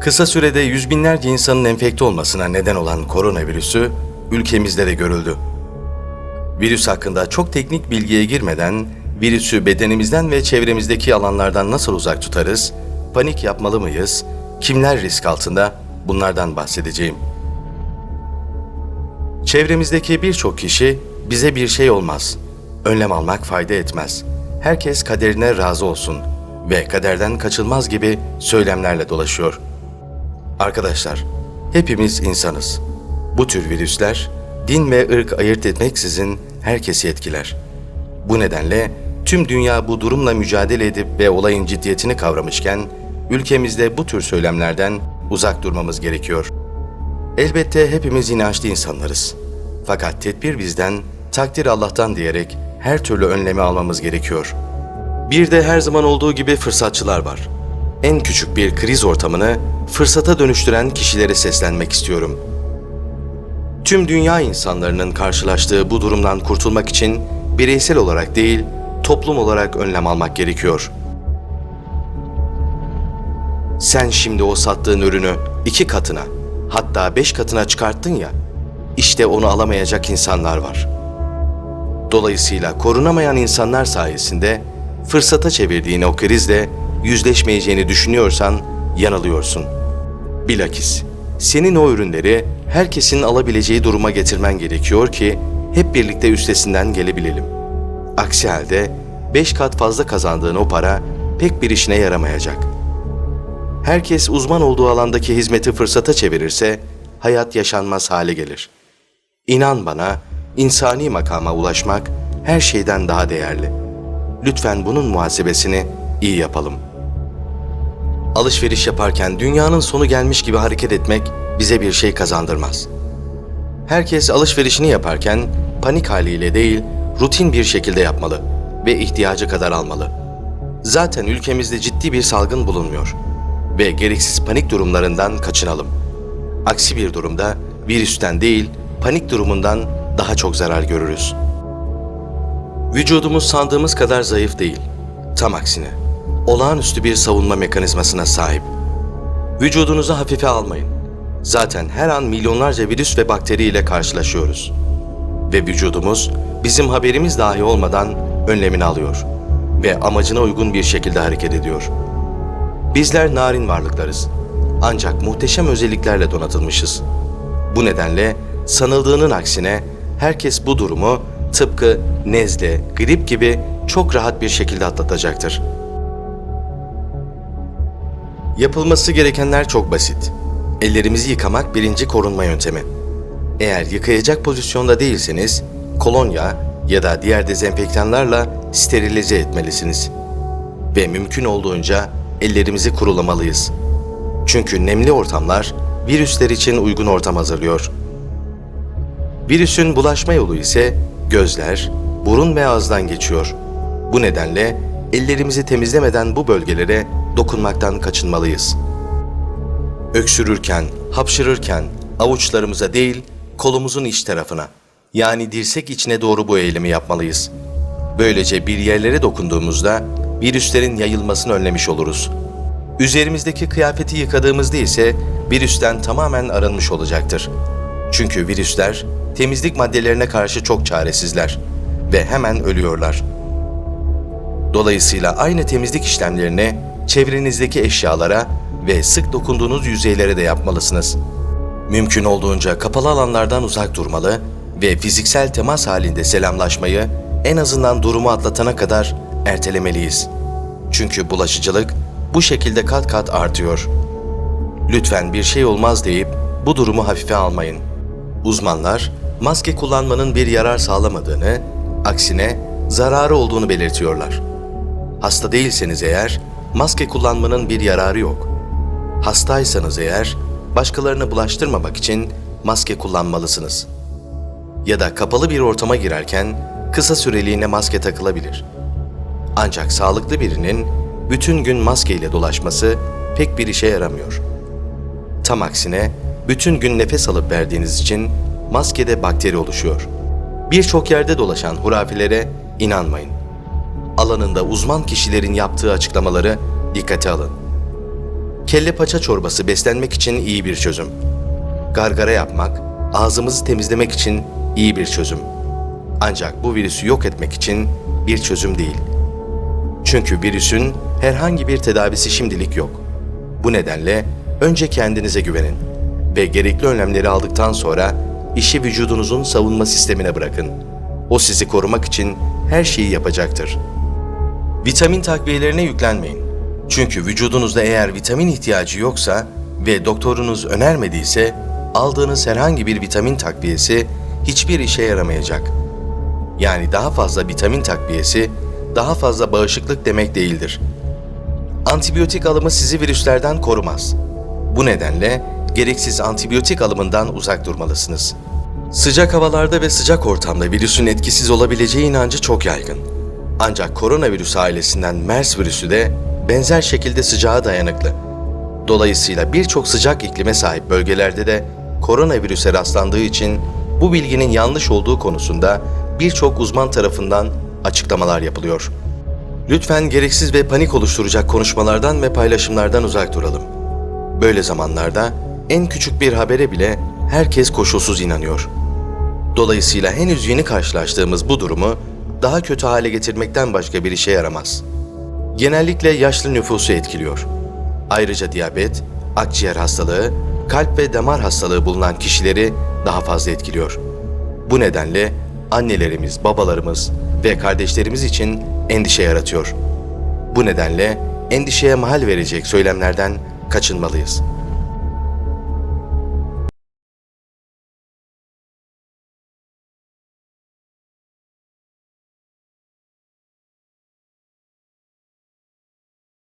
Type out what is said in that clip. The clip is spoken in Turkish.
Kısa sürede yüz binlerce insanın enfekte olmasına neden olan koronavirüsü ülkemizde de görüldü. Virüs hakkında çok teknik bilgiye girmeden virüsü bedenimizden ve çevremizdeki alanlardan nasıl uzak tutarız, panik yapmalı mıyız, kimler risk altında bunlardan bahsedeceğim. Çevremizdeki birçok kişi bize bir şey olmaz, önlem almak fayda etmez, herkes kaderine razı olsun ve kaderden kaçılmaz gibi söylemlerle dolaşıyor. Arkadaşlar, hepimiz insanız. Bu tür virüsler din ve ırk ayırt etmeksizin herkesi etkiler. Bu nedenle tüm dünya bu durumla mücadele edip ve olayın ciddiyetini kavramışken ülkemizde bu tür söylemlerden uzak durmamız gerekiyor. Elbette hepimiz inançlı insanlarız. Fakat tedbir bizden, takdir Allah'tan diyerek her türlü önlemi almamız gerekiyor. Bir de her zaman olduğu gibi fırsatçılar var. En küçük bir kriz ortamını fırsata dönüştüren kişilere seslenmek istiyorum. Tüm dünya insanlarının karşılaştığı bu durumdan kurtulmak için bireysel olarak değil, toplum olarak önlem almak gerekiyor. Sen şimdi o sattığın ürünü iki katına, hatta beş katına çıkarttın ya, işte onu alamayacak insanlar var. Dolayısıyla korunamayan insanlar sayesinde fırsata çevirdiğin o krizle yüzleşmeyeceğini düşünüyorsan yanılıyorsun. Bilakis senin o ürünleri herkesin alabileceği duruma getirmen gerekiyor ki hep birlikte üstesinden gelebilelim. Aksi halde beş kat fazla kazandığın o para pek bir işine yaramayacak. Herkes uzman olduğu alandaki hizmeti fırsata çevirirse hayat yaşanmaz hale gelir. İnan bana, insani makama ulaşmak her şeyden daha değerli. Lütfen bunun muhasebesini iyi yapalım. Alışveriş yaparken dünyanın sonu gelmiş gibi hareket etmek bize bir şey kazandırmaz. Herkes alışverişini yaparken panik haliyle değil, rutin bir şekilde yapmalı ve ihtiyacı kadar almalı. Zaten ülkemizde ciddi bir salgın bulunmuyor ve gereksiz panik durumlarından kaçınalım. Aksi bir durumda virüsten değil, panik durumundan daha çok zarar görürüz. Vücudumuz sandığımız kadar zayıf değil. Tam aksine, olağanüstü bir savunma mekanizmasına sahip. Vücudunuzu hafife almayın. Zaten her an milyonlarca virüs ve bakteri ile karşılaşıyoruz. Ve vücudumuz bizim haberimiz dahi olmadan önlemini alıyor ve amacına uygun bir şekilde hareket ediyor. Bizler narin varlıklarız. Ancak muhteşem özelliklerle donatılmışız. Bu nedenle sanıldığının aksine herkes bu durumu tıpkı nezle, grip gibi çok rahat bir şekilde atlatacaktır. Yapılması gerekenler çok basit. Ellerimizi yıkamak birinci korunma yöntemi. Eğer yıkayacak pozisyonda değilseniz, kolonya ya da diğer dezenfektanlarla sterilize etmelisiniz. Ve mümkün olduğunca ellerimizi kurulamalıyız. Çünkü nemli ortamlar virüsler için uygun ortam hazırlıyor. Virüsün bulaşma yolu ise gözler, burun ve ağızdan geçiyor. Bu nedenle ellerimizi temizlemeden bu bölgelere dokunmaktan kaçınmalıyız. Öksürürken, hapşırırken avuçlarımıza değil, kolumuzun iç tarafına, yani dirsek içine doğru bu eylemi yapmalıyız. Böylece bir yerlere dokunduğumuzda virüslerin yayılmasını önlemiş oluruz. Üzerimizdeki kıyafeti yıkadığımızda ise virüsten tamamen arınmış olacaktır. Çünkü virüsler temizlik maddelerine karşı çok çaresizler ve hemen ölüyorlar. Dolayısıyla aynı temizlik işlemlerini çevrenizdeki eşyalara ve sık dokunduğunuz yüzeylere de yapmalısınız. Mümkün olduğunca kapalı alanlardan uzak durmalı ve fiziksel temas halinde selamlaşmayı en azından durumu atlatana kadar ertelemeliyiz. Çünkü bulaşıcılık bu şekilde kat kat artıyor. Lütfen bir şey olmaz deyip bu durumu hafife almayın. Uzmanlar maske kullanmanın bir yarar sağlamadığını, aksine zararı olduğunu belirtiyorlar. Hasta değilseniz eğer maske kullanmanın bir yararı yok. Hastaysanız eğer başkalarını bulaştırmamak için maske kullanmalısınız. Ya da kapalı bir ortama girerken kısa süreliğine maske takılabilir. Ancak sağlıklı birinin bütün gün maskeyle dolaşması pek bir işe yaramıyor. Tam aksine bütün gün nefes alıp verdiğiniz için maskede bakteri oluşuyor. Birçok yerde dolaşan hurafilere inanmayın. Alanında uzman kişilerin yaptığı açıklamaları dikkate alın. Kelle paça çorbası beslenmek için iyi bir çözüm. Gargara yapmak, ağzımızı temizlemek için iyi bir çözüm. Ancak bu virüsü yok etmek için bir çözüm değil. Çünkü virüsün herhangi bir tedavisi şimdilik yok. Bu nedenle önce kendinize güvenin ve gerekli önlemleri aldıktan sonra işi vücudunuzun savunma sistemine bırakın. O sizi korumak için her şeyi yapacaktır. Vitamin takviyelerine yüklenmeyin. Çünkü vücudunuzda eğer vitamin ihtiyacı yoksa ve doktorunuz önermediyse aldığınız herhangi bir vitamin takviyesi hiçbir işe yaramayacak. Yani daha fazla vitamin takviyesi daha fazla bağışıklık demek değildir. Antibiyotik alımı sizi virüslerden korumaz. Bu nedenle gereksiz antibiyotik alımından uzak durmalısınız. Sıcak havalarda ve sıcak ortamda virüsün etkisiz olabileceği inancı çok yaygın. Ancak koronavirüs ailesinden MERS virüsü de benzer şekilde sıcağa dayanıklı. Dolayısıyla birçok sıcak iklime sahip bölgelerde de koronavirüse rastlandığı için bu bilginin yanlış olduğu konusunda birçok uzman tarafından açıklamalar yapılıyor. Lütfen gereksiz ve panik oluşturacak konuşmalardan ve paylaşımlardan uzak duralım. Böyle zamanlarda en küçük bir habere bile herkes koşulsuz inanıyor. Dolayısıyla henüz yeni karşılaştığımız bu durumu daha kötü hale getirmekten başka bir işe yaramaz. Genellikle yaşlı nüfusu etkiliyor. Ayrıca diyabet, akciğer hastalığı, kalp ve damar hastalığı bulunan kişileri daha fazla etkiliyor. Bu nedenle annelerimiz, babalarımız ve kardeşlerimiz için endişe yaratıyor. Bu nedenle endişeye mahal verecek söylemlerden kaçınmalıyız.